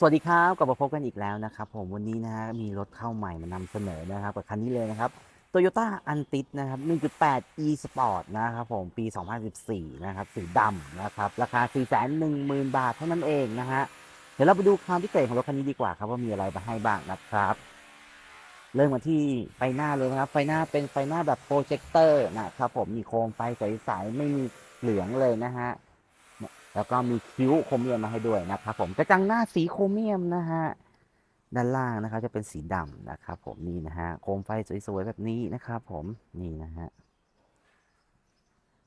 สวัสดีครับกลับมาพบกันอีกแล้วนะครับผมวันนี้นะฮะมีรถเข้าใหม่มานำเสนอนะครับกับคันนี้เลยนะครับ Toyota a n t i นะครับ 1.8 e Sport นะครับผมปี 2014 นะครับสีดำนะครับ ราคา 410,000 บาทเท่านั้นเองนะฮะเดี๋ยวเราไปดูความพิเศษของรถคันนี้ดีกว่าครับว่ามีอะไรมาให้บ้างนะครับ เริ่มมาที่ไฟหน้าเลยนะครับไฟหน้าเป็นไฟหน้าแบบโปรเจคเตอร์นะครับผมมีโคมไฟใสๆไม่มีเหลืองเลยนะฮะ แล้วก็มีคิ้วโครเมียมมาให้ด้วยนะครับผมกระจังหน้าสีโครเมียมนะฮะด้านล่างนะครับจะเป็นสีดำนะครับผมนี่นะฮะโคมไฟสวยๆแบบนี้นะครับผมนี่นะฮะ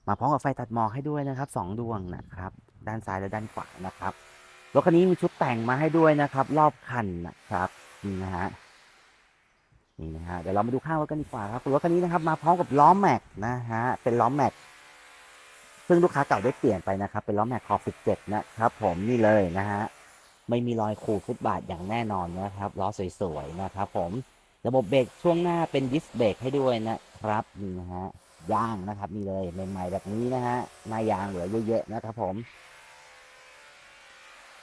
มาพร้อมกับไฟตัดหมอกให้ด้วยนะครับสองดวงนะครับ ด้านซ้ายและด้านขวานะครับรถคันนี้มีชุดแต่งมาให้ด้วยนะครับ รอบคันนะครับนี่นะฮะนี่นะฮะเดี๋ยวเรามาดูข้างรถกันดีกว่าครับรถคันนี้นะครับ มาพร้อมกับล้อแม็กนะฮะเป็นล้อแม็ก ซึ่งลูกค้าเก่าได้เปลี่ยนไปนะครับ เป็นล้อแม็กคอร์17 นะครับผมนี่เลยนะฮะ ไม่มีรอยขูดฟุตบาทอย่างแน่นอนนะครับล้อสวยๆนะครับผมระบบเบรกช่วงหน้าเป็นดิสเบรกให้ด้วยนะครับนี่นะฮะยางนะครับนี่เลยใหม่ๆแบบนี้นะฮะหน้ายางเหลือเยอะๆนะครับผม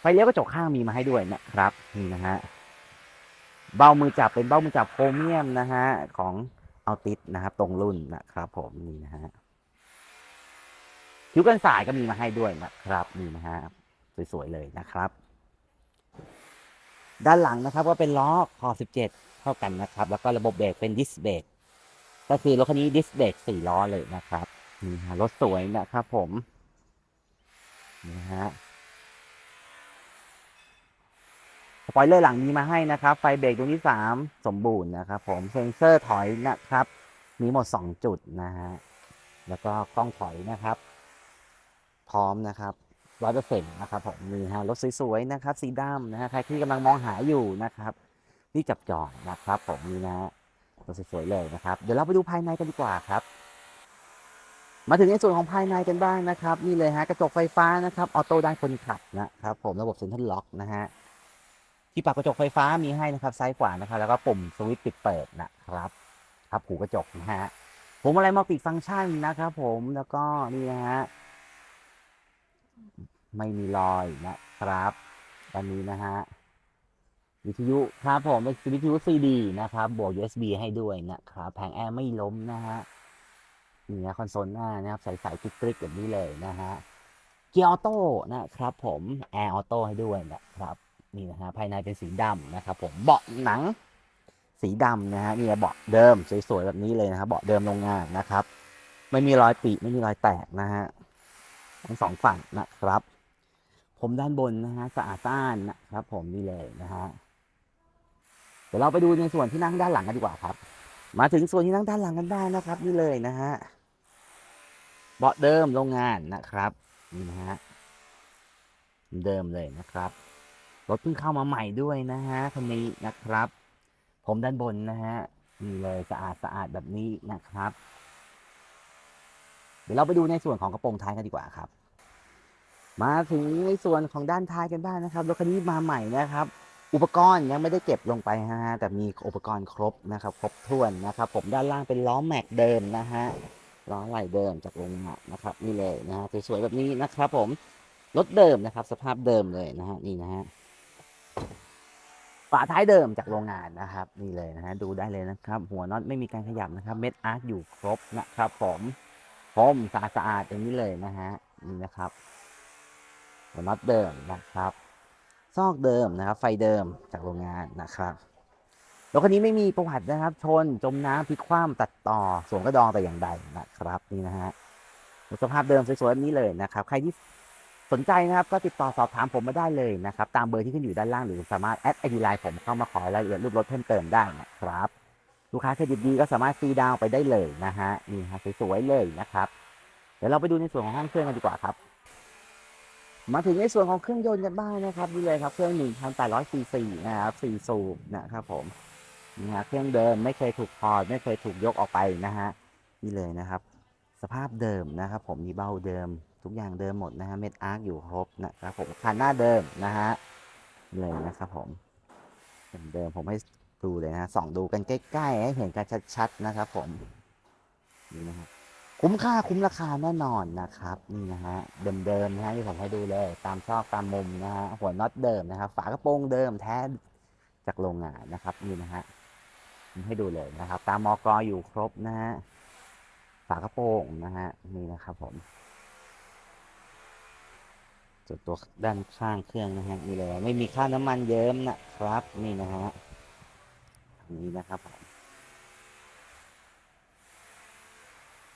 ไฟเลี้ยวกระจกข้างมีมาให้ด้วยนะครับนี่นะฮะเบ้ามือจับเป็นเบ้ามือจับโครเมียมนะฮะของเอาติสนะครับ ตรงรุ่นนะครับผมนี่นะฮะ คิ้วกันสายก็มีมาให้ด้วยนะครับนี่นะฮะสวยๆเลยนะครับ ด้านหลังนะครับก็เป็นล้อคอ 17 เท่ากันนะครับ แล้วก็ระบบเบรกเป็นดิสเบรกก็คือรถคันนี้ดิสเบรกสี่ล้อเลยนะครับนี่ฮะรถสวยนะครับผมนี่นะฮะสปอยเลอร์หลังมีมาให้นะครับ ไฟเบรกดวงที่3สมบูรณ์นะครับผมเซ็นเซอร์ถอยนะครับ มีหมด2จุดนะฮะแล้วก็กล้องถอยนะครับ พร้อมนะครับร้อยเปอร์เซ็นต์นะครับผมนี่ฮะรถสวยๆนะครับ สีดำนะฮะใครที่กำลังมองหาอยู่นะครับที่จับจองนะครับผมนี่นะฮะรถสวยๆเลยนะครับ เดี๋ยวเราไปดูภายในกันดีกว่าครับ มาถึงในส่วนของภายในกันบ้างนะครับ นี่เลยฮะกระจกไฟฟ้านะครับออโต้ด้านคนขับนะครับ ผมระบบเซ็นทรัลล็อกนะฮะที่ปรับกระจกไฟฟ้ามีให้นะครับซ้ายขวานะครับ แล้วก็ปุ่มสวิตช์ปิดเปิดนะครับครับหูกระจกนะฮะผมอะไรมัลติฟังก์ชันนะครับ ผมแล้วก็นี่นะฮะ ไม่มีรอยนะครับอันนี้นะฮะวิทยุครับผมเป็นวิทยุ CD นะครับ บวก USB ให้ด้วยนะครับแผงแอร์ไม่ล้มนะฮะนี่นะคอนโซลหน้านะครับ ใสๆกริกๆแบบนี้เลยนะฮะเกียร์ออโต้นะครับผมแอร์ออโต้ให้ด้วยนะครับ นี่นะฮะภายในเป็นสีดำนะครับ ผมเบาะหนังสีดำนะฮะนี่เบาะเดิมสวยๆแบบนี้เลยนะครับเบาะเดิมโรงงานนะครับ ไม่มีรอยปีไม่มีรอยแตกนะฮะ ทั้งสองฝั่งนะครับ ผมด้านบนนะฮะสะอาดต้านนะครับ ผมนี่เลยนะฮะเดี๋ยวเราไปดูในส่วนที่นั่งด้านหลังกันดีกว่าครับ มาถึงส่วนที่นั่งด้านหลังกันได้นะครับ นี่เลยนะฮะเบาะเดิมโรงงานนะครับนี่นะฮะเดิมเลยนะครับรถเพิ่งเข้ามาใหม่ด้วยนะฮะคันนี้นะครับ ผมด้านบนนะฮะนี่เลยสะอาดสะอาดแบบนี้นะครับ ดี๋ยวเราไปดูในส่วนของกระโปรงท้ายกันดีกว่าครับ มาถึงในส่วนของด้านท้ายกันบ้างนะครับรถคันนี้มาใหม่นะครับ อุปกรณ์ยังไม่ได้เก็บลงไปฮะแต่มีอุปกรณ์ครบนะครับ ครบถ้วนนะครับ ผมด้านล่างเป็นล้อแม็กเดิมนะฮะล้อไหล่เดิมจากโรงงานนะครับ นี่เลยนะฮะสวยๆแบบนี้นะครับ ผมรถเดิมนะครับ สภาพเดิมเลยนะฮะนี่นะฮะฝาท้ายเดิมจากโรงงานนะครับ นี่เลยนะฮะดูได้เลยนะครับ หัวน็อตไม่มีการขยับนะครับ เม็ดอาร์ตอยู่ครบนะครับผม มสะอาดๆอย่างนี้เลยนะฮะนี่นะครับหัวน็อตเดิมนะครับ ซอกเดิมนะครับ ไฟเดิมจากโรงงานนะครับรถคันนี้ไม่มีประวัตินะครับ ชนจมน้ำพลิกคว่ำตัดต่อสวมกระดองแต่อย่างใดนะครับ นี่นะฮะสภาพเดิมสวยๆแบบนี้เลยนะครับ ใครที่สนใจนะครับ ก็ติดต่อสอบถามผมมาได้เลยนะครับ ตามเบอร์ที่ขึ้นอยู่ด้านล่างหรือสามารถแอดไอดีไลน์ผมเข้ามาขอรายละเอียดรูปรถเพิ่มเติมได้นะครับ ลูกค้าเครดิตดีก็สามารถฟรีดาวน์ไปได้เลยนะฮะนี่ฮะสวยๆเลยนะครับ เดี๋ยวเราไปดูในส่วนของห้องเครื่องกันดีกว่าครับ มาถึงในส่วนของเครื่องยนต์กันบ้างนะครับนี่เลยครับเครื่อง1,800ซีซีนะครับ4สูบนะครับผมนี่ฮะเครื่องเดิมไม่เคยถูกถอดไม่เคยถูกยกออกไปนะฮะนี่เลยนะครับ สภาพเดิมนะครับ ผมมีเบ้าเดิม ทุกอย่างเดิมหมดนะฮะเม็ดอาร์คอยู่ครบนะครับผมคันหน้าเดิมนะฮะนี่เลยนะครับผมเดิมผมให้ ดูเลยนะส่องดูกันใกล้ๆให้เห็นกันชัดๆนะครับผมนี่นะครับคุ้มค่าคุ้มราคาแน่นอนนะครับนี่นะฮะเดิมๆนะฮะที่ผมให้ดูเลยตามซอกตามมุมนะฮะหัวน็อตเดิมนะครับ ฝากระโปรงเดิมแท้จากโรงงานนะครับนี่นะฮะให้ดูเลยนะครับ ตามมอกออยู่ครบนะฮะฝากระโปรงนะฮะนี่นะครับผมส่วนตัวด้านข้างเครื่องนะฮะนี่เลย ไม่มีค่าน้ำมันเยิ้มนะครับ นี่นะฮะ นี่นะครับผม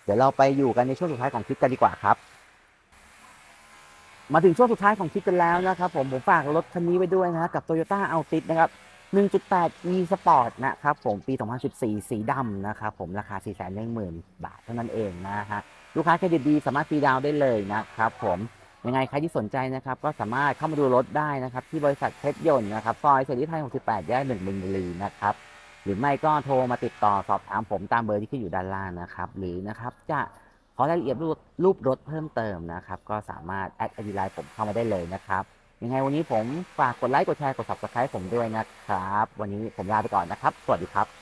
เดี๋ยวเราไปอยู่กันในช่วงสุดท้ายของคลิปกันดีกว่าครับ มาถึงช่วงสุดท้ายของคลิปกันแล้วนะครับ ผมผมฝากรถคันนี้ไว้ด้วยนะกับ Toyota Altis นะครับ 1.8 e Sport นะครับผมปี 2014 สีดำนะครับผมราคา 410,000 บาทเท่านั้นเองนะฮะลูกค้าเครดิตดีสามารถฟรีดาวน์ได้เลยนะครับผมยังไงใครที่สนใจนะครับ ก็สามารถเข้ามาดูรถได้นะครับ ที่บริษัทเพชรยนต์นะครับซอยเสรีไทย 68 แยก1มินบุรีนะครับ หรือไม่ก็โทรมาติดต่อสอบถามผมตามเบอร์ที่ขึ้นอยู่ด้านล่างนะครับ หรือนะครับจะขอรายละเอียดรูปรูปรถเพิ่มเติมนะครับ ก็สามารถแอดไอดีไลน์ผมเข้ามาได้เลยนะครับยังไงวันนี้ผมฝากกดไลค์กดแชร์กด subscribe ผมด้วยนะครับ วันนี้ผมลาไปก่อนนะครับ สวัสดีครับ